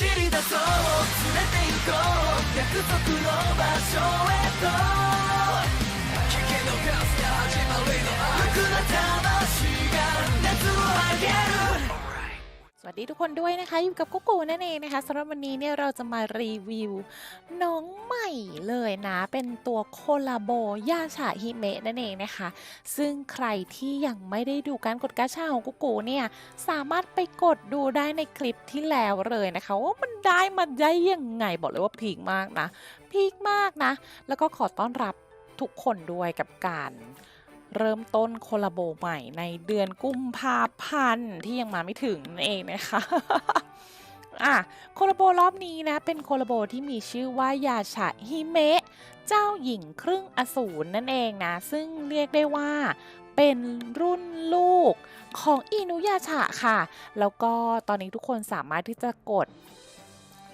走り出そう連れて行こう約束の場所へと。危険のカスが始まりの悪な魂が熱を上げる。 สวัสดีทุกคนด้วยนะคะ อยู่กับกุ๊กกูนั่นเองนะคะสำหรับวันนี้เนี่ยเราจะมารีวิว น้องใหม่เลยนะ เป็นตัวโคลาโบยาชาฮิเมะนั่นเองนะคะ ซึ่งใครที่ยังไม่ได้ดูการกดกาชาของกุ๊กกูเนี่ย สามารถไปกดดูได้ในคลิปที่แล้วเลยนะคะว่ามันได้มาได้ยังไงบอกเลยว่าพีคมากนะพีคมากนะ แล้วก็ขอต้อนรับทุกคนด้วยกับการ เริ่มต้นโคลาโบใหม่ในเดือนกุมภาพันธ์ที่ยังมาไม่ถึงนั่นเองนะคะอะโคลาโบรอบนี้นะ เป็นโคลาโบที่มีชื่อว่ายาชะฮิเมะ เจ้าหญิงครึ่งอสูรนั่นเองนะ ซึ่งเรียกได้ว่าเป็นรุ่นลูกของอินุยาชะค่ะ แล้วก็ตอนนี้ทุกคนสามารถที่จะกด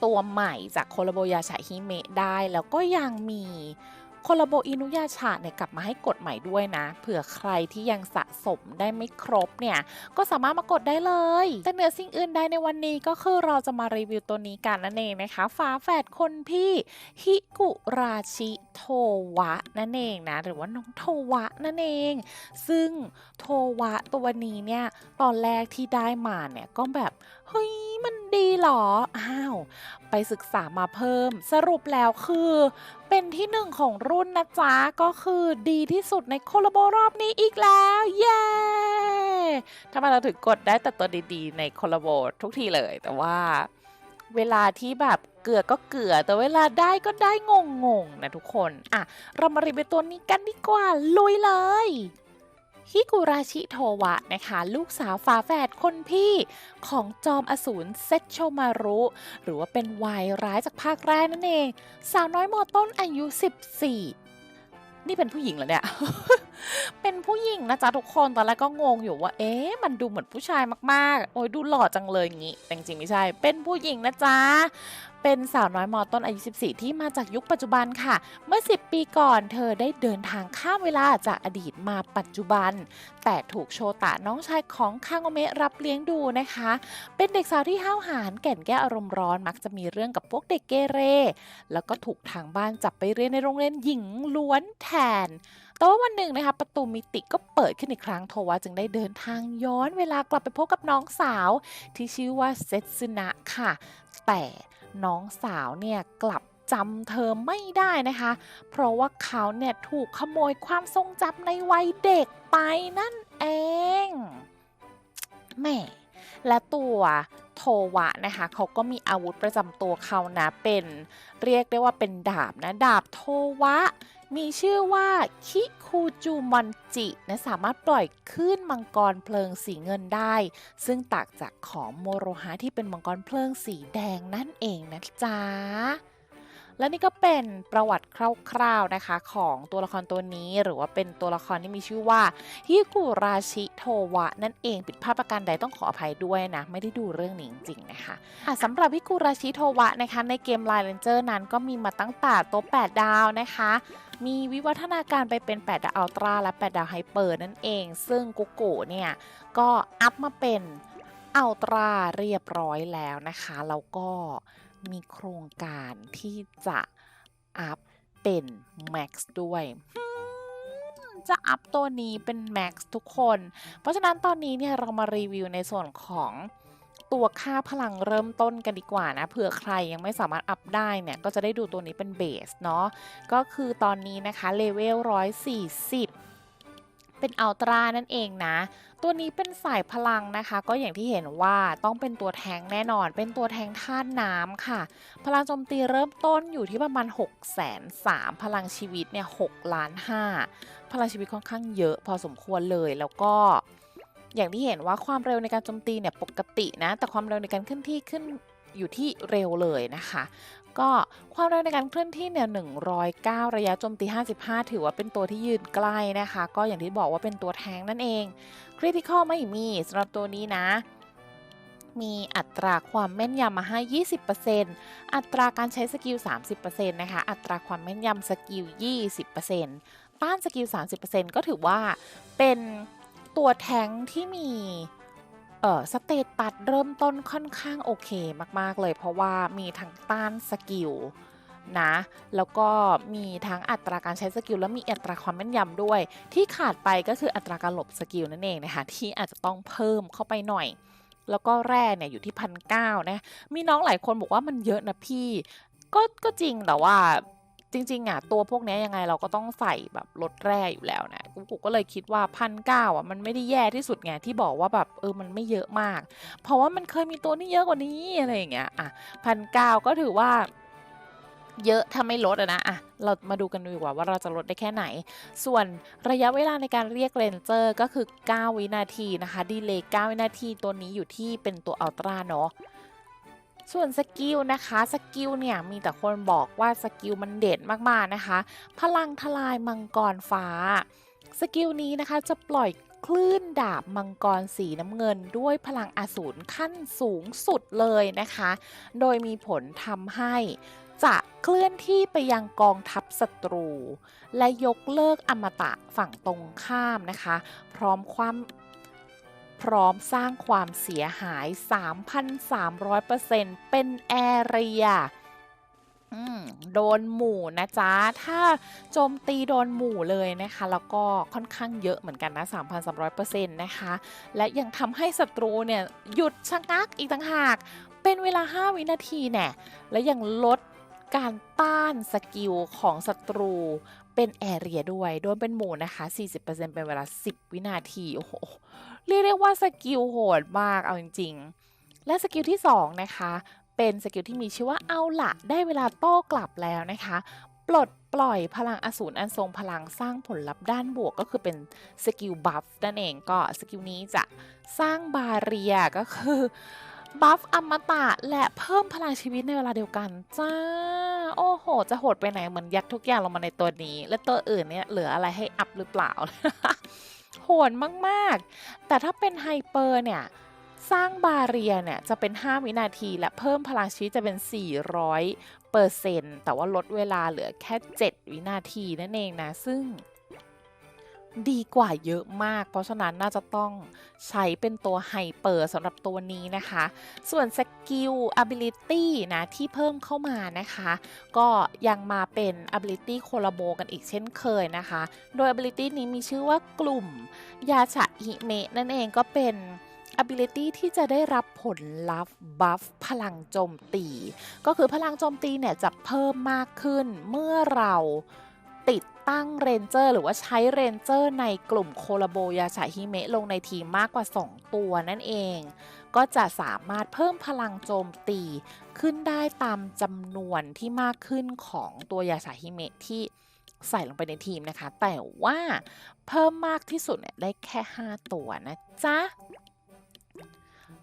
ตัวใหม่จากโคลาโบยาชะฮิเมะได้ แล้วก็ยังมี โคลาโบอินุยาชะเนี่ยกลับมาให้กดใหม่ด้วยนะ เผื่อใครที่ยังสะสมได้ไม่ครบเนี่ย ก็สามารถมากดได้เลย แต่เหนือสิ่งอื่นใดในวันนี้ก็คือเราจะมารีวิวตัวนี้กันนั่นเองนะคะฝาแฝดคนพี่ฮิกุราชิโทวะนั่นเองนะ หรือว่าน้องโทวะนั่นเอง ซึ่งโทวะตัวนี้เนี่ยตอนแรกที่ได้มาเนี่ยก็แบบเฮ้ยมันดีเหรอ อ้าว ไปศึกษามาเพิ่ม สรุปแล้วคือ เป็นที่หนึ่งของรุ่นนะจ๊ะ ก็คือดีที่สุดในโคลาโบรอบนี้อีกแล้ว เย้ ทำไมเราถึงกดได้แต่ตัวดีๆ ในโคลาโบทุกทีเลย แต่ว่า เวลาที่แบบเกลือก็เกลือ แต่เวลาได้ก็ได้งงๆนะทุกคน อะ เรามารีวิวตัวนี้กันดีกว่า ลุยเลย ฮิกุราชิโทวะนะคะ ลูกสาวฝาแฝดคนพี่ของจอมอสูรเซโชมารุ หรือว่าเป็นวายร้ายจากภาคแรกนั่นเอง สาวน้อยมอต้นอายุ 14 นี่เป็นผู้หญิงเหรอเนี่ย เป็นผู้หญิงนะจ๊ะทุกคนตอนแรกก็งงอยู่ว่า เอ๊ะมันดูเหมือนผู้ชายมากๆ โอ้ยดูหล่อจังเลยงี้แต่จริงไม่ใช่ เป็นผู้หญิงนะจ๊ะเป็นสาวน้อยมอต้นอายุ 14 ที่มาจากยุคปัจจุบันค่ะ เมื่อ 10 ปีก่อนเธอได้เดินทางข้ามเวลาจากอดีตมาปัจจุบัน แต่ถูกโชตะน้องชายของคางโอเมะรับเลี้ยงดูนะคะ เป็นเด็กสาวที่ห้าวหาญแก่นแก้อารมณ์ร้อนมักจะมีเรื่องกับพวกเด็กเกเร แล้วก็ถูกทางบ้านจับไปเรียนในโรงเรียนหญิงล้วนแทน แต่ว่าวันหนึ่งนะคะประตูมิติก็เปิดขึ้นอีกครั้งโทวะจึงได้เดินทางย้อนเวลากลับไปพบกับน้องสาว ที่ชื่อว่าเซตซึนะค่ะ แต่น้องสาวเนี่ยกลับจำเธอไม่ได้นะคะ เพราะว่าเขาเนี่ยถูกขโมยความทรงจำในวัยเด็กไปนั่นเองแหม่และตัวโทวะนะคะ เขาก็มีอาวุธประจำตัวเขานะเป็น เรียกได้ว่าเป็นดาบนะ ดาบโทวะ มีชื่อว่าคิคูจูมอนจินะสามารถปล่อยคลื่นมังกรเพลิงสีเงินได้ ซึ่งต่างจากของโมโรฮะที่เป็นมังกรเพลิงสีแดงนั่นเองนะจ๊ะ และนี่ก็เป็นประวัติคร่าวๆนะคะ ของตัวละครตัวนี้ หรือว่าเป็นตัวละครที่มีชื่อว่าฮิกุราชิโทวะ นั่นเองผิดพลาดประการใดต้องขออภัยด้วยนะ ไม่ได้ดูเรื่องนี้จริงๆนะคะะสำหรับฮิกุราชิโทวะนะคะในเกม Line Ranger นั้นก็มีมาตั้งแต่ตัว8ดาวนะคะ มีวิวัฒนาการไปเป็น 8 ดาวอัลตร้าและ 8 ดาวไฮเปอร์นั่นเอง ซึ่งกุโกะเนี่ยก็อัพมาเป็นอัลตร้าเรียบร้อยแล้วนะคะแล้วก็ มีโครงการที่จะอัพเป็น Max ด้วยจะอัพตัวนี้เป็น Max ทุกคน เพราะฉะนั้นตอนนี้เนี่ยเรามารีวิวในส่วนของตัวค่าพลังเริ่มต้นกันดีกว่านะเผื่อใครยังไม่สามารถอัพได้เนี่ยก็จะได้ดูตัวนี้เป็นเบสเนาะก็คือตอนนี้นะคะเลเวล140 เป็นอัลตร้านั่นเองนะ ตัวนี้เป็นสายพลังนะคะ ก็อย่างที่เห็นว่าต้องเป็นตัวแทงแน่นอน เป็นตัวแทงธาตุน้ำค่ะ พลังโจมตีเริ่มต้นอยู่ที่ประมาณ6 3 0 0 0พลังชีวิตเนี่ย6ล้าน5พลังชีวิตค่อนข้างเยอะพอสมควรเลยแล้วก็อย่างที่เห็นว่าความเร็วในการโจมตีเนี่ยปกตินะ แต่ความเร็วในการเคลื่อนที่ขึ้นอยู่ที่เร็วเลยนะคะ ก็ความเร็วในการเคลื่อนที่เนี่ย 109 ระยะโจมตี 55 ถือว่าเป็นตัวที่ยืนใกล้นะคะ ก็อย่างที่บอกว่าเป็นตัวแทงนั่นเอง คริติคอลไม่มีสำหรับตัวนี้นะ มีอัตราความแม่นยำมาให้ 20%อัตราการใช้สกิล 30%นะคะ อัตราความแม่นยำสกิล 20%ต้านสกิล 30%ก็ถือว่าเป็นตัวแทงที่มี ออสเตตัสเริ่มต้นค่อนข้างโอเคมาก ๆ เลยเพราะว่ามีทั้งต้านสกิลนะ แล้วก็มีทั้งอัตราการใช้สกิลและมีอัตราความแม่นยำด้วย ที่ขาดไปก็คืออัตราการหลบสกิลนั่นเองนะคะที่อาจจะต้องเพิ่มเข้าไปหน่อย แล้วก็แร่เนี่ยอยู่ที่พันเก้านะ มีน้องหลายคนบอกว่ามันเยอะนะพี่ ก็ก็จริงแต่ว่า จริงๆอะตัวพวกนี้ยังไงเราก็ต้องใส่แบบลดแร่อยู่แล้วนะกูกูก็เลยคิดว่าพันเก้าอะมันไม่ได้แย่ที่สุดไงที่บอกว่าแบบเออมันไม่เยอะมาก เพราะว่ามันเคยมีตัวที่เยอะกว่านี้อะไรอย่างเงี้ยอะพันเก้าก็ถือว่าเยอะถ้าไม่ลดอะนะอะเรามาดูกันดีกว่าว่าเราจะลดได้แค่ไหน ส่วนระยะเวลาในการเรียกเรนเจอร์ก็คือ 9 วินาทีนะคะ ดีเลย์9วินาทีตัวนี้อยู่ที่เป็นตัวอัลตร้าเนาะ ส่วนสกิลนะคะสกิลเนี่ยมีแต่คนบอกว่าสกิลมันเด่นมากๆนะคะ พลังทลายมังกรฟ้า สกิลนี้นะคะจะปล่อยคลื่นดาบมังกรสีน้ำเงินด้วยพลังอสูรขั้นสูงสุดเลยนะคะ โดยมีผลทำให้จะเคลื่อนที่ไปยังกองทัพศัตรู และยกเลิกอมตะฝั่งตรงข้ามนะคะ พร้อมความ พร้อมสร้างความเสียหาย 3,300%เป็นแอเรียอืมโดนหมู่นะจ๊ะ ถ้าโจมตีโดนหมู่เลยนะคะ แล้วก็ค่อนข้างเยอะเหมือนกันนะ 3,300%นะคะ และยังทำให้ศัตรูเนี่ย หยุดชะงักอีกต่างหาก เป็นเวลา 5 วินาทีแน่และยังลดการต้านสกิลของศัตรูเป็นแอเรียด้วย โดนเป็นหมู่นะคะ 40%เป็นเวลา 10 วินาที โอ้โห เรียกได้ว่าสกิลโหดมากเอาจริงๆ และสกิลที่ 2 นะคะ เป็นสกิลที่มีชื่อว่าเอาละได้เวลาโต้กลับแล้วนะคะ ปลดปล่อยพลังอสูรอันทรงพลังสร้างผลลัพธ์ด้านบวกก็คือเป็นสกิลบัฟนั่นเองก็สกิลนี้จะสร้างบาเรียก็คือบัฟอมตะและเพิ่มพลังชีวิตในเวลาเดียวกันจ้า โอ้โห จะโหดไปไหนเหมือนยัดทุกอย่างลงมาในตัวนี้ และตัวอื่นเนี่ยเหลืออะไรให้อัพหรือเปล่า โหดมากๆ แต่ถ้าเป็นไฮเปอร์เนี่ย สร้างบาเรียเนี่ย จะเป็น 5 วินาที และเพิ่มพลังชีวิตจะเป็น 400เปอร์เซ็นต์แต่ว่าลดเวลาเหลือแค่ 7 วินาทีนั่นเองนะ ซึ่ง ดีกว่าเยอะมาก เพราะฉะนั้นน่าจะต้องใช้เป็นตัวไฮเปอร์สำหรับตัวนี้นะคะ ส่วนสกิล ability นะ ที่เพิ่มเข้ามานะคะ ก็ยังมาเป็น ability โคลาโบกันอีกเช่นเคยนะคะ โดย ability นี้มีชื่อว่ากลุ่มยาฉะฮิเมะนั่นเองก็เป็น ability ที่จะได้รับผลลัพธ์บัฟพลังโจมตี ก็คือพลังโจมตีเนี่ยจะเพิ่มมากขึ้นเมื่อเราติด ตั้งเรนเจอร์หรือว่าใช้เรนเจอร์ในกลุ่มโคลาโบยาฉะฮิเมะลงในทีมมากกว่า 2 ตัวนั่นเอง ก็จะสามารถเพิ่มพลังโจมตีขึ้นได้ตามจำนวนที่มากขึ้นของตัวยาฉะฮิเมะที่ใส่ลงไปในทีมนะคะ แต่ว่าเพิ่มมากที่สุดเนี่ยได้แค่ 5 ตัวนะจ๊ะ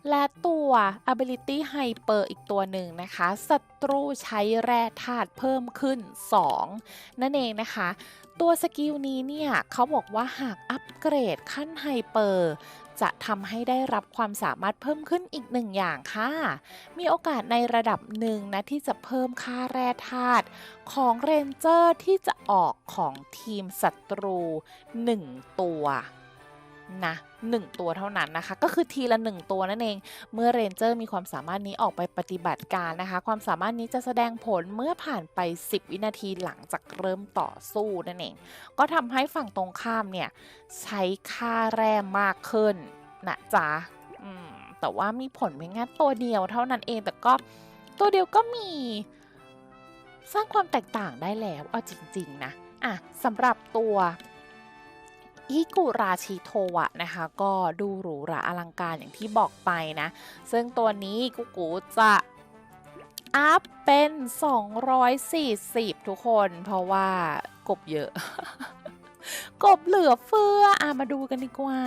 และตัว ability hyper อีกตัวหนึ่งนะคะศัตรูใช้แร่ธาตุเพิ่มขึ้น 2 นั่นเองนะคะ ตัวสกิลนี้เนี่ยเขาบอกว่าหากอัปเกรดขั้นไฮเปอร์จะทำให้ได้รับความสามารถเพิ่มขึ้นอีกหนึ่งอย่างค่ะ มีโอกาสในระดับหนึ่งนะ ที่จะเพิ่มค่าแร่ธาตุของเรนเจอร์ที่จะออกของทีมศัตรู 1 ตัว นะหนึ่งตัวเท่านั้นนะคะ ก็คือทีละ 1 ตัวนั่นเอง เมื่อเรนเจอร์มีความสามารถนี้ออกไปปฏิบัติการนะคะ ความสามารถนี้จะแสดงผลเมื่อผ่านไป 10 วินาทีหลังจากเริ่มต่อสู้นั่นเอง ก็ทำให้ฝั่งตรงข้ามเนี่ย ใช้ค่าแร่มากขึ้นนะจ๊ะแต่ว่ามีผลเพียงแค่ตัวเดียวเท่านั้นเองแต่ก็ตัวเดียวก็มีสร้างความแตกต่างได้แล้วเอาจริง ๆ นะอะสำหรับตัว อิกุราชิโทะนะคะ ก็ดูหรูหราอลังการอย่างที่บอกไปนะ ซึ่งตัวนี้กุกูจะอัพเป็น 240 ทุกคน เพราะว่ากบเยอะ กบเหลือเฟืออะมาดูกันดีกว่า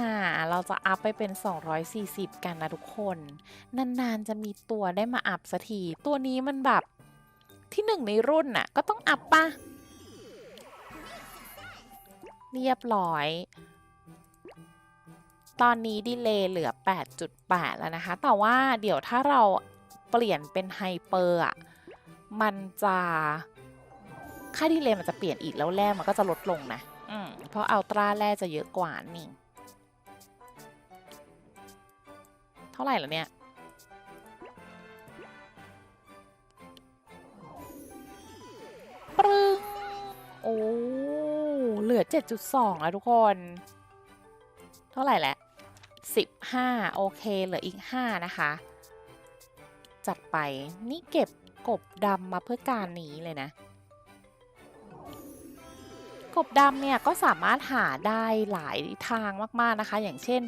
เราจะอัพไปเป็น 240 กันนะทุกคน นานๆจะมีตัวได้มาอัพสักที ตัวนี้มันแบบที่หนึ่งในรุ่นน่ะ ก็ต้องอัพปะ เรียบร้อย ตอนนี้ดีเลย์เหลือ 8.8 แล้วนะคะ แต่ว่าเดี๋ยวถ้าเราเปลี่ยนเป็นไฮเปอร์อะ มันจะค่าดีเลย์มันจะเปลี่ยนอีกแล้วแร่มันก็จะลดลงนะ อืม เพราะอัลตร้าแร่จะเยอะกว่านี่ เท่าไหร่แล้วเนี่ย 7.2 แล้วทุกคน เท่าไหร่แหละ15 โอเค เหลืออีก 5 นะคะ จัดไปนี่เก็บกบดำมาเพื่อการนี้เลยนะ กบดำเนี่ยก็สามารถหาได้หลายทางมาก ๆ นะคะ อย่างเช่น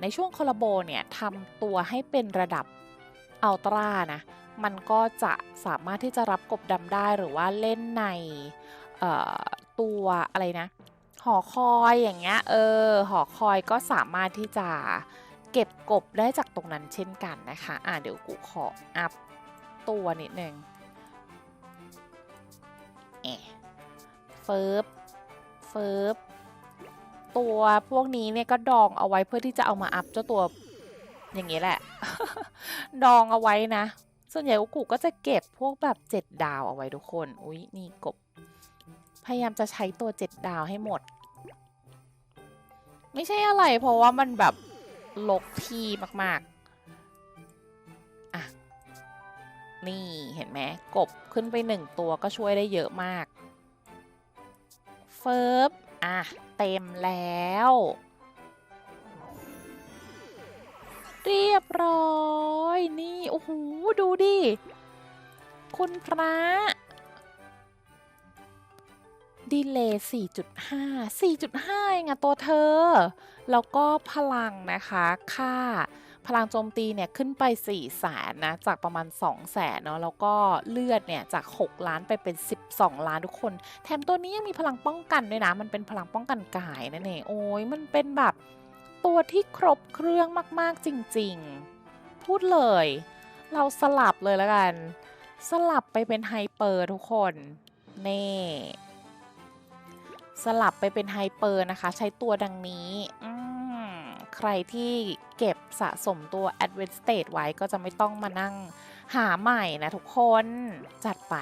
ในช่วงคอลลาโบเนี่ยทำตัวให้เป็นระดับอัลตร้านะ มันก็จะสามารถที่จะรับกบดำได้หรือว่าเล่นใน ตัวอะไรนะ หอคอยอย่างเงี้ยเออหอคอยก็สามารถที่จะเก็บกบได้จากตรงนั้นเช่นกันนะคะอะเดี๋ยวกูขออัพตัวนิดนึงเอะเฟิร์บเฟิร์บตัวพวกนี้เนี่ยก็ดองเอาไว้เพื่อที่จะเอามาอัพเจ้าตัวอย่างนี้แหละ ดองเอาไว้นะ ส่วนใหญ่กุก็จะเก็บพวกแบบเจ็ดดาวเอาไว้ทุกคน อุ๊ยนี่กบ พยายามจะใช้ตัวเจ็ดดาวให้หมด ไม่ใช่อะไรเพราะว่ามันแบบลกที่มากๆ อะ นี่เห็นไหมกบขึ้นไปหนึ่งตัวก็ช่วยได้เยอะมาก เฟิร์บอะ เต็มแล้ว เรียบร้อย นี่ โอ้โห ดูดิ คุณพระ ดีเลย์4.5 4.5เองอะตัวเธอ แล้วก็พลังนะคะค่าพลังโจมตีเนี่ยขึ้นไป4แสนนะ จากประมาณ2แสนเนาะแล้วก็เลือดเนี่ยจาก 6 ล้านไปเป็น 12 ล้านทุกคน แถมตัวนี้ยังมีพลังป้องกันด้วยนะ มันเป็นพลังป้องกันกายนั่นเองโอ้ยมันเป็นแบบตัวที่ครบเครื่องมากๆจริงๆ พูดเลย เราสลับเลยแล้วกัน สลับไปเป็นไฮเปอร์ทุกคนเน่ สลับไปเป็นไฮเปอร์นะคะ ใช้ตัวดังนี้ใครที่เก็บสะสมตัว Advanced State ไว้ก็จะไม่ต้องมานั่งหาใหม่นะทุกคนจัดไป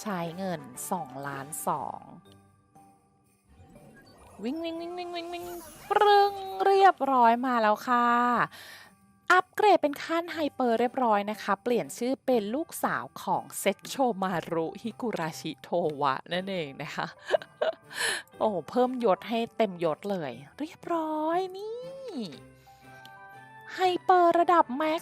ใช้เงิน 2 ล้าน 2 วิ่งวิ่งวิ่งวิ่งวิ่งวิ่งปรึงเรียบร้อยมาแล้วค่ะ อัปเกรดเป็นขั้นไฮเปอร์เรียบร้อยนะคะ เปลี่ยนชื่อเป็นลูกสาวของเซตโชมารุฮิกุราชิโทวะนั่นเองนะคะ โอ้โหเพิ่มยศให้เต็มยศเลย เรียบร้อยนี่ไฮเปอร์ระดับแม็ก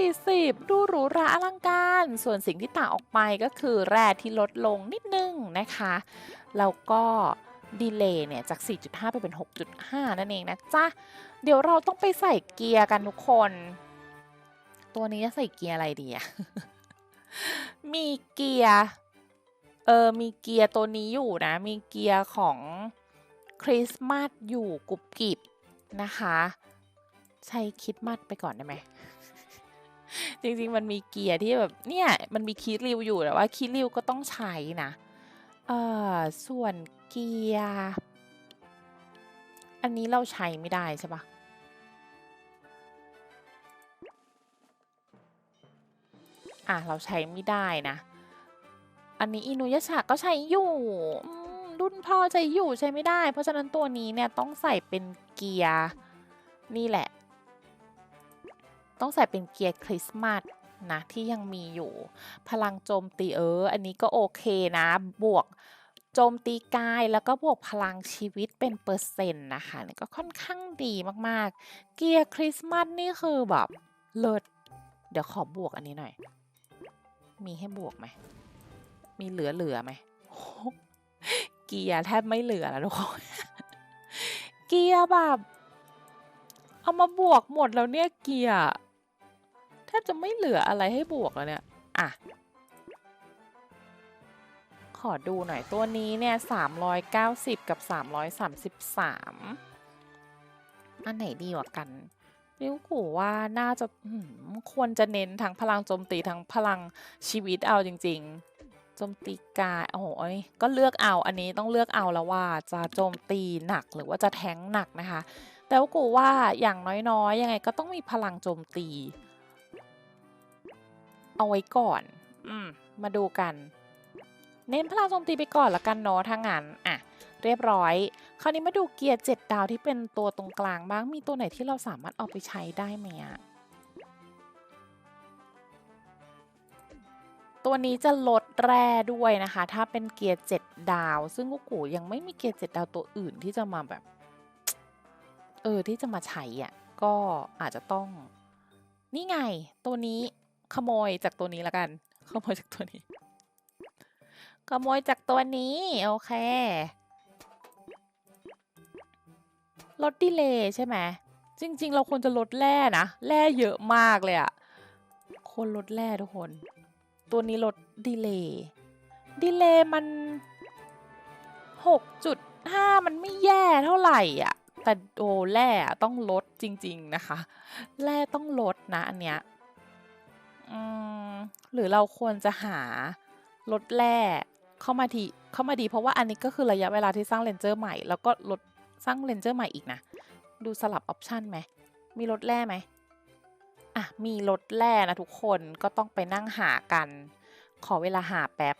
240 ดูหรูหราอลังการ ส่วนสิ่งที่ต่างออกไปก็คือแร่ที่ลดลงนิดนึงนะคะ แล้วก็ดีเลย์เนี่ยจาก 4.5 ไปเป็น 6.5 นั่นเองนะจ๊ะ เดี๋ยวเราต้องไปใส่เกียร์กันทุกคน ตัวนี้จะใส่เกียร์อะไรดีอะมีเกียร์ เออมีเกียร์ตัวนี้อยู่นะ มีเกียร์ของคริสต์มาสอยู่กุบกิบนะคะ ใช้คริดมัดไปก่อนได้ไหม จริงๆ มันมีเกียร์ที่แบบเนี่ยมันมีคีดริวอยู่แต่ว่าคีดริวก็ต้องใช้นะเออส่วนเกียร์อันนี้เราใช้ไม่ได้ใช่ปะอะเราใช้ไม่ได้นะ อันนี้อินุยะชะก็ใช้อยู่รุ่นพ่อใช้อยู่ใช้ไม่ได้ เพราะฉะนั้นตัวนี้เนี่ยต้องใส่เป็นเกียร์ นี่แหละ ต้องใส่เป็นเกียร์คริสต์มาสนะที่ยังมีอยู่ พลังโจมตีเออ อันนี้ก็โอเคนะ บวกโจมตีกายแล้วก็บวกพลังชีวิตเป็นเปอร์เซ็นต์นะคะนี่ก็ค่อนข้างดีมากๆ เกียร์คริสต์มาสนี่คือแบบเลิศเดี๋ยวขอบวกอันนี้หน่อย มีให้บวกไหม มีเหลือเหลือไหมเกียร์แทบไม่เหลือแล้วทุกคนเกียร์แบบ เอามาบวกหมดแล้วเนี่ยเกียร์แทบจะไม่เหลืออะไรให้บวกแล้วเนี่ย อะ ขอดูหน่อยตัวนี้เนี่ย390กับ333อันไหนดีกว่ากันริวกูว่าน่าจะควรจะเน้นทั้งพลังโจมตีทั้งพลังชีวิตเอาจริง ๆ จมตีกายโอ้โหยก็เลือกเอาอันนี้ต้องเลือกเอาแล้วว่าจะโจมตีหนักหรือว่าจะแทงหนักนะคะ แต่ว่ากูว่าอย่างน้อยๆ ยังไงก็ต้องมีพลังโจมตี เอาไว้ก่อน อืม มาดูกัน เน้นพลังโจมตีไปก่อนละกันเนาะถ้างั้นอะเรียบร้อย คราวนี้มาดูเกียร์เจ็ดดาวที่เป็นตัวตรงกลางบ้าง มีตัวไหนที่เราสามารถเอาไปใช้ได้ไหมอะ ตัวนี้จะลดแร่ด้วยนะคะ ถ้าเป็นเกียร์ 7 ดาว ซึ่งกุกูยังไม่มีเกียร์ 7 ดาวตัวอื่นที่จะมาแบบ เออ ที่จะมาใช้อะ ก็อาจจะต้อง นี่ไง ตัวนี้ขโมยจากตัวนี้ละกัน ขโมยจากตัวนี้ ขโมยจากตัวนี้ โอเค ลดดีเลย์ใช่ไหม จริง ๆ เราควรจะลดแร่นะ แร่เยอะมากเลยอะควรลดแร่ทุกคน ตัวนี้ลดดีเลย์ดีเลย์มัน 6.5 มันไม่แย่เท่าไหร่อะ แต่โอ้แร่ต้องลดจริง ๆ นะคะ แร่ต้องลดนะอันเนี้ยหรือเราควรจะหาลดแร่เข้ามาทีเข้ามาดีเพราะว่าอันนี้ก็คือระยะเวลาที่สร้างเลนเจอร์ใหม่ แล้วก็ลดสร้างเลนเจอร์ใหม่อีกนะ ดูสลับออปชันไหม มีลดแร่ไหม อะมีลดแร่นะทุกคนก็ต้องไปนั่งหากัน ขอเวลาหาแป๊บ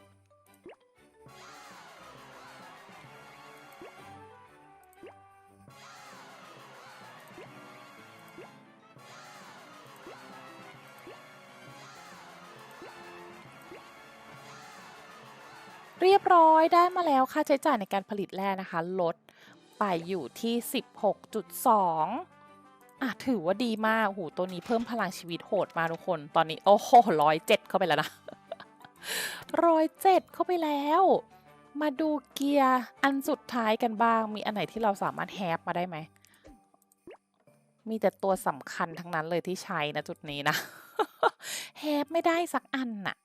เรียบร้อยได้มาแล้วค่าใช้จ่ายในการผลิตแร่นะคะ ลดไปอยู่ที่ 16.2 อะถือว่าดีมากโอ้โหตัวนี้เพิ่มพลังชีวิตโหดมาทุกคน ตอนนี้โอ้โหร้อยเจ็ดเข้าไปแล้วนะร้อยเจ็ดเข้าไปแล้ว มาดูเกียร์อันสุดท้ายกันบ้าง มีอันไหนที่เราสามารถแฮปมาได้ไหม มีแต่ตัวสำคัญทั้งนั้นเลยที่ใช้นะจุดนี้นะแฮปไม่ได้สักอันน่ะ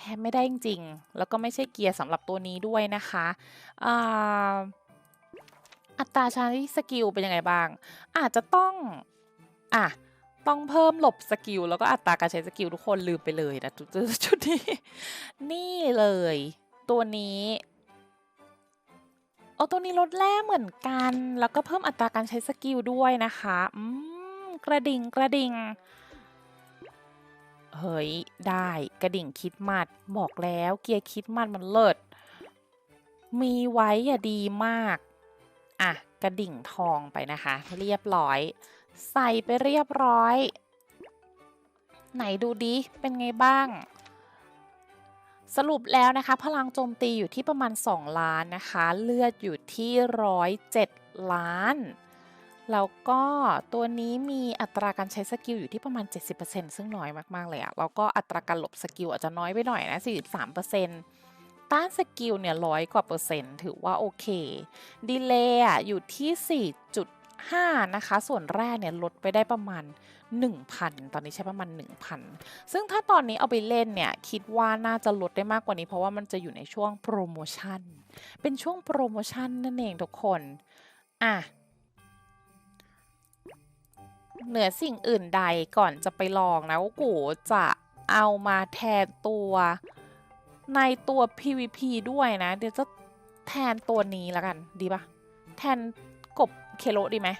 แฮมไม่ได้จริงๆ แล้วก็ไม่ใช่เกียร์สำหรับตัวนี้ด้วยนะคะอ่า อัตราใช้สกิลเป็นยังไงบ้าง อาจจะต้องอะต้องเพิ่มหลบสกิลแล้วก็อัตราการใช้สกิลทุกคนลืมไปเลยนะจุดชุดนี้นี่เลย ตัวนี้เอาตัวนี้ลดแร่เหมือนกัน แล้วก็เพิ่มอัตราการใช้สกิลด้วยนะคะอืมกระดิ่งกระดิ่งเฮ้ย ได้กระดิ่งคิดมัดบอกแล้วเกียร์คิดมัดมันเลิศมีไว้อย่าดีมาก อะกระดิ่งทองไปนะคะ เรียบร้อย ใส่ไปเรียบร้อย ไหนดูดิเป็นไงบ้าง สรุปแล้วนะคะ พลังโจมตีอยู่ที่ประมาณ 2 ล้านนะคะ เลือดอยู่ที่107ล้านแล้วก็ตัวนี้มีอัตราการใช้สกิลอยู่ที่ประมาณ 70%ซึ่งน้อยมาก ๆ เลยอะแล้วก็อัตราการหลบสกิลอาจจะน้อยไปหน่อยนะ 43% ต้านสกิลเนี่ยร้อยกว่าเปอร์เซ็นต์ถือว่าโอเค ดีเลย์อยู่ที่ 4.5 นะคะ ส่วนแรกเนี่ยลดไปได้ประมาณ 1,000 ตอนนี้ใช้ประมาณ 1,000 ซึ่งถ้าตอนนี้เอาไปเล่นเนี่ย คิดว่าน่าจะลดได้มากกว่านี้ เพราะว่ามันจะอยู่ในช่วงโปรโมชั่น เป็นช่วงโปรโมชั่นนั่นเองทุกคน อะเหนือสิ่งอื่นใดก่อนจะไปลองนะว่ากูจะเอามาแทนตัว ในตัว PVP ด้วยนะ เดี๋ยวจะแทนตัวนี้แล้วกันดีปะแทนกบเคโลดีไหม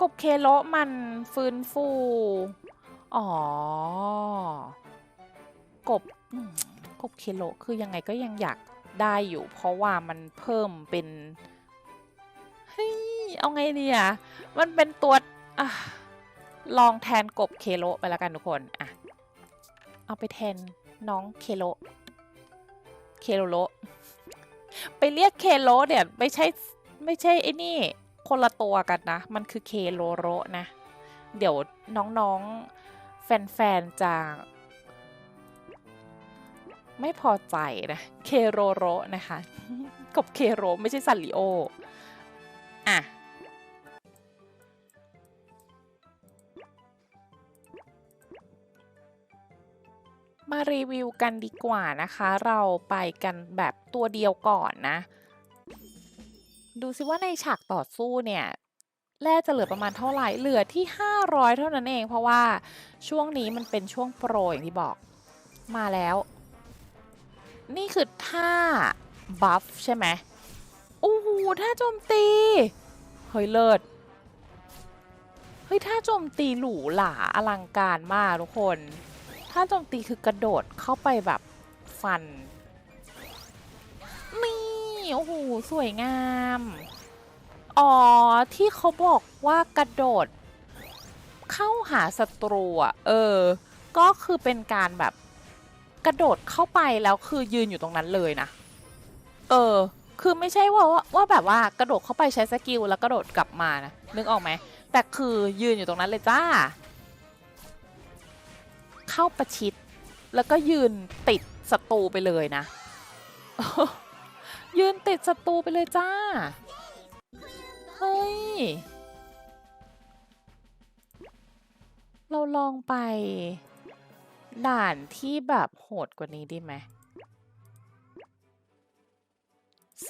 กบเคโลมันฟื้นฟู อ๋อกบกบเคโลคือยังไงก็ยังอยากได้อยู่ เพราะว่ามันเพิ่มเป็นเฮ้ยเอาไงดีอะมันเป็นตัวอลองแทนกบเคโลไปแล้วกันทุกคนอะเอาไปแทนน้องเคโล เคโลโลไปเรียกเคโลเนี่ยไม่ใช่ไม่ใช่ไอ้นี่คนละตัวกันนะ มันคือเคโลโรนะ เดี๋ยวน้องๆ แฟนๆจะไม่พอใจนะ เคโรโรนะคะกบเคโรไม่ใช่ซันลิโอ อะ มารีวิวกันดีกว่านะคะ เราไปกันแบบตัวเดียวก่อนนะ ดูซิว่าในฉากต่อสู้เนี่ยแร่จะเหลือประมาณเท่าไหร่ เหลือที่ 500 เท่านั้นเอง เพราะว่าช่วงนี้มันเป็นช่วงโปรอย่างที่บอก มาแล้ว นี่คือท่าบัฟใช่ไหมโอ้โหท่าโจมตี เฮ้ยเลิศ เฮ้ยท่าโจมตีหรูหราอลังการมากทุกคน ถ้าโจมตีคือกระโดดเข้าไปแบบฟัน นี่ โอ้โห สวยงาม อ๋อ ที่เขาบอกว่ากระโดด เข้าหาศัตรูอะ เออ ก็คือเป็นการแบบกระโดดเข้าไปแล้วคือยืนอยู่ตรงนั้นเลยนะ เออ คือไม่ใช่ว่าว่าว่าแบบว่ากระโดดเข้าไปใช้สกิลแล้วกระโดดกลับมานะ นึกออกไหม แต่คือยืนอยู่ตรงนั้นเลยจ้า เข้าประชิด แล้วก็ยืนติดศัตรูไปเลยนะ ยืนติดศัตรูไปเลยจ้า เฮ้ย เราลองไป ด่านที่แบบโหดกว่านี้ดีไหม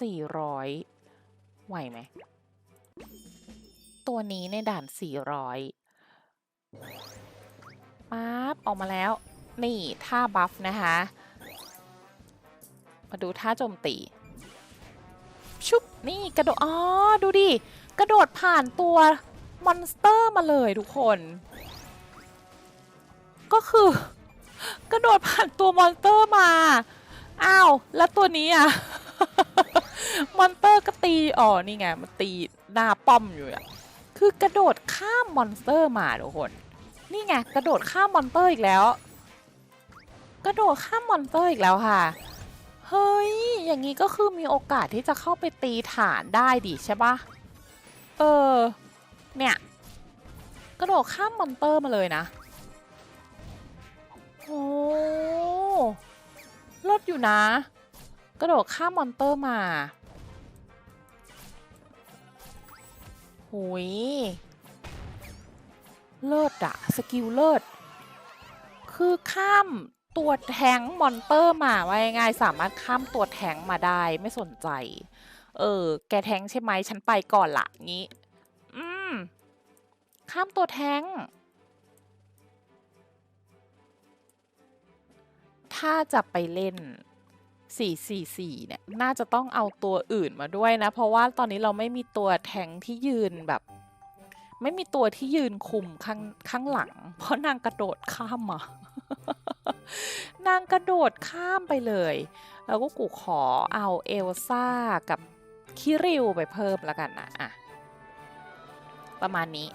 สี่ร้อยไหวไหม ตัวนี้ในด่านสี่ร้อย ปั๊บออกมาแล้ว นี่ท่าบัฟนะคะ มาดูท่าโจมตี ชุบ นี่กระโดด อ๋อ ดูดิ กระโดดผ่านตัวมอนสเตอร์มาเลยทุกคน ก็คือ กระโดดผ่านตัวมอนสเตอร์มา อ้าว แล้วตัวนี้อะ มอนสเตอร์ก็ตี อ๋อ นี่ไง มันตีหน้าป้อมอยู่อะคือกระโดดข้ามมอนสเตอร์มาทุกคน นี่ไงกระโดดข้ามมอนเตอร์อีกแล้ว กระโดดข้ามมอนเตอร์อีกแล้วค่ะ เฮ้ย อย่างนี้ก็คือมีโอกาสที่จะเข้าไปตีฐานได้ดิใช่ปะเออ เนี่ย กระโดดข้ามมอนเตอร์มาเลยนะ โอ้ลดอยู่นะ กระโดดข้ามมอนเตอร์มา หุย เลิศอะสกิลเลิศ คือข้ามตัวแทงมอนเตอร์มาว่าง่ายสามารถข้ามตัวแทงมาได้ไม่สนใจ เออ แกแทงใช่ไหมฉันไปก่อนละงี้ อืม ข้ามตัวแทงถ้าจะไปเล่น 444 เนี่ย น่าจะต้องเอาตัวอื่นมาด้วยนะ เพราะว่าตอนนี้เราไม่มีตัวแทงที่ยืนแบบ ไม่มีตัวที่ยืนคุมข้างข้างหลัง เพราะนางกระโดดข้ามมานางกระโดดข้ามไปเลย แล้วก็กูขอเอาเอลซ่ากับคิริวไปเพิ่มแล้วกันนะอะประมาณนี้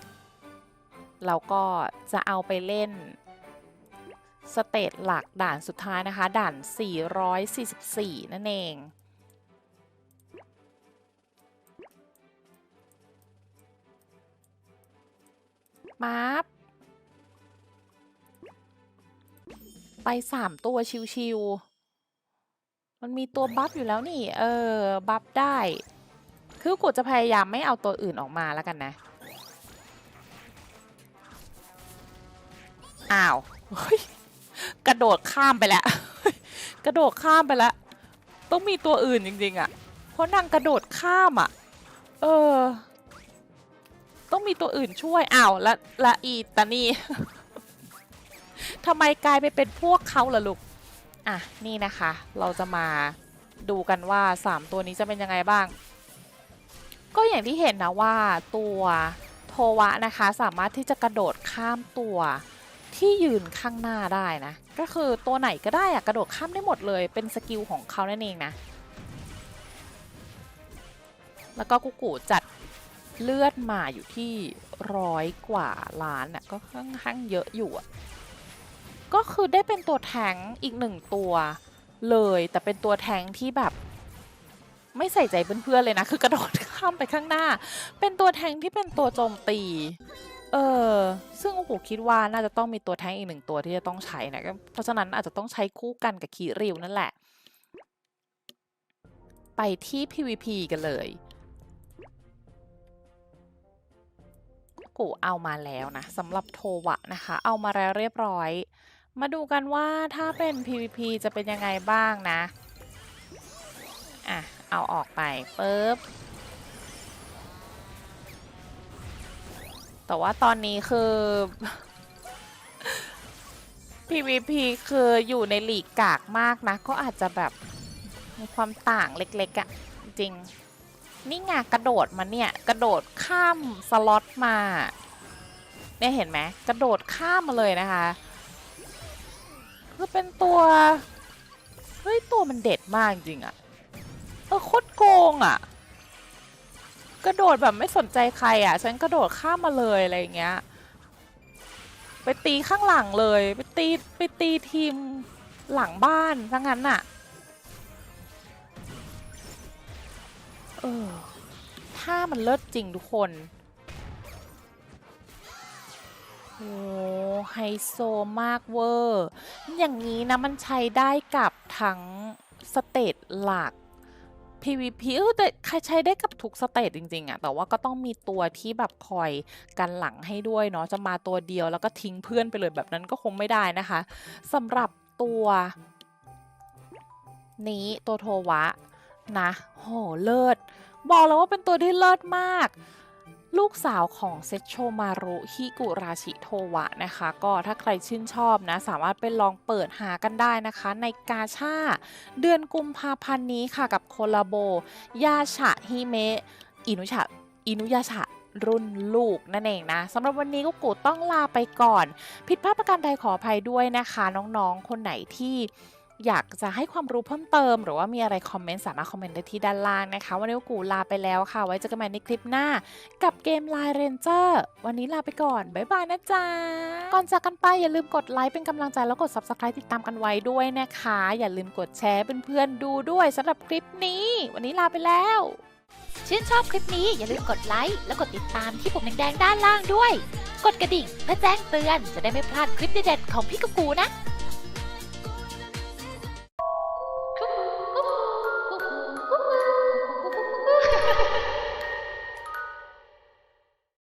เราก็จะเอาไปเล่นสเตจหลักด่านสุดท้ายนะคะ ด่าน 444 นั่นเอง มาบไปสามตัวชิวๆ มันมีตัวบัฟอยู่แล้วนี่ เออ บัฟได้ คือกูจะพยายามไม่เอาตัวอื่นออกมาแล้วกันนะ อ้าว กระโดดข้ามไปแล้ว กระโดดข้ามไปแล้ว ต้องมีตัวอื่นจริง ๆอะ่ะ เพราะนางกระโดดข้ามอะ่ะ เออ ต้องมีตัวอื่นช่วยอ้าวละละอีตานี่ทำไมกลายไปเป็นพวกเขาล่ะลูกอะนี่นะคะ เราจะมาดูกันว่า 3 ตัวนี้จะเป็นยังไงบ้าง ก็อย่างที่เห็นนะว่าตัวโทวะนะคะ สามารถที่จะกระโดดข้ามตัวที่ยืนข้างหน้าได้นะ ก็คือตัวไหนก็ได้อะกระโดดข้ามได้หมดเลย เป็นสกิลของเขานั่นเองนะ แล้วก็กุกูจัด เลือดมาอยู่ที่ร้อยกว่าล้านน่ะก็ค่อนข้างเยอะอยู่อะก็คือได้เป็นตัวแทงอีกหนึ่งตัวเลย แต่เป็นตัวแทงที่แบบ ไม่ใส่ใจเพื่อนๆเลยนะ คือกระโดดข้ามไปข้างหน้า เป็นตัวแทงที่เป็นตัวโจมตี เออ ซึ่งโอ้โหคิดว่าน่าจะต้องมีตัวแทงอีกหนึ่งตัวที่จะต้องใช้นะเพราะฉะนั้นอาจจะต้องใช้คู่กันกับคีริวนั่นแหละ ไปที่ PVP กันเลย กูเอามาแล้วนะสำหรับโทวะนะคะ เอามาแล้วเรียบร้อย มาดูกันว่าถ้าเป็น PVP จะเป็นยังไงบ้างนะ อะ เอาออกไปปุ๊บแต่ว่าตอนนี้คือ PVP คืออยู่ในหลีกกากมากนะ ก็อาจจะแบบมีความต่างเล็กๆอะ่ะ จริง นี่ไงกระโดดมาเนี่ย กระโดดข้ามสล็อตมา เนี่ยเห็นไหมกระโดดข้ามมาเลยนะคะ คือเป็นตัว เฮ้ย ตัวมันเด็ดมากจริงอะเออโคตรโกงอะกระโดดแบบไม่สนใจใครอะฉันกระโดดข้ามมาเลยอะไรอย่างเงี้ย ไปตีข้างหลังเลย ไปตีไปตีทีมหลังบ้านซะงั้นน่ะ เออ ถ้ามันเลิศจริงทุกคนโอ้ไฮโซมากเวอร์ อย่างนี้นะมันใช้ได้กับทั้งสเตจหลัก PVP เออแต่ใครใช้ได้กับทุกสเตจจริงๆอะแต่ว่าก็ต้องมีตัวที่แบบคอยกันหลังให้ด้วยเนาะ จะมาตัวเดียวแล้วก็ทิ้งเพื่อนไปเลยแบบนั้นก็คงไม่ได้นะคะสำหรับตัวนี้ตัวโทวะ นะโหเลิศ บอกเลยว่าเป็นตัวที่เลิศมาก ลูกสาวของเซโชมารุฮิกุราชิโทวะนะคะ ก็ถ้าใครชื่นชอบนะ สามารถไปลองเปิดหากันได้นะคะ ในกาชาเดือนกุมภาพันธ์นี้ค่ะกับโคลาโบ ยาชะฮิเมะอินุชะอินุยาชะรุ่นลูกนั่นเองนะสำหรับวันนี้ก็กูต้องลาไปก่อน ผิดพลาดประการใดขออภัยด้วยนะคะ น้องๆ คนไหนที่ อยากจะให้ความรู้เพิ่มเติม หรือว่ามีอะไรคอมเมนต์สามารถคอมเมนต์ได้ที่ด้านล่างนะคะ วันนี้กูลาไปแล้วค่ะ ไว้เจอกันใหม่ในคลิปหน้า กับเกม Line Ranger วันนี้ลาไปก่อน บ๊ายบายนะจ๊ะ ก่อนจากกันไปอย่าลืมกดไลค์เป็นกำลังใจแล้วกด Subscribe ติดตามกันไว้ด้วยนะคะ อย่าลืมกดแชร์เพื่อนๆดูด้วยสำหรับคลิปนี้ วันนี้ลาไปแล้ว ชื่นชอบคลิปนี้อย่าลืมกดไลค์และกดติดตามที่ปุ่มแดงๆด้านล่างด้วย กดกระดิ่งเพื่อแจ้งเตือนจะได้ไม่พลาดคลิปเด็ดๆของพี่กกูนะ